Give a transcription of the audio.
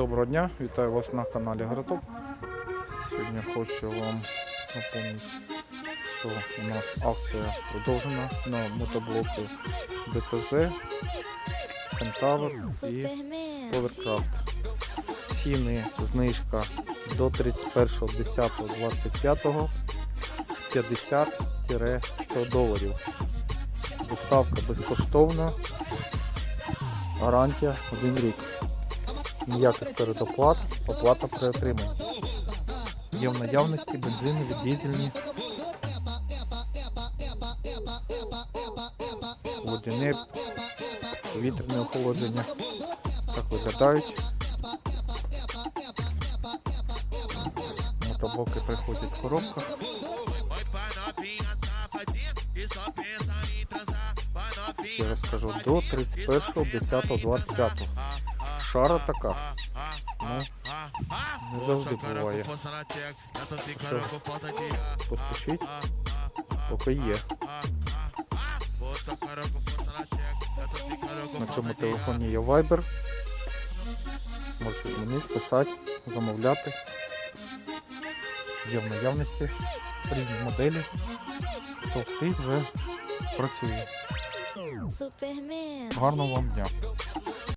Доброго дня, вітаю вас на каналі Гратоп. Сьогодні хочу вам напомнити, що у нас акція продовжена на мотоблоки ДТЗ, Кентавр і. Powercraft. Ціни знижка до 31.10.25 50-100 доларів. Доставка безкоштовна. Гарантія 1 рік. Ніяких передоплат, оплата при отриманні. Є в наявності бензинові, дизельні, водяне, повітряне охолодження. Так виглядають. Мотоблоки приходять в коробках. Ще раз скажу, до 31.10.25. Шара така. Ну, не завжди буває. Поспішіть, поки є. На цьому телефоні є Viber. Можете дзвонити, писати, замовляти. Є в наявності різні моделі. Хто встиг вже працює. Супермен. Гарного вам дня!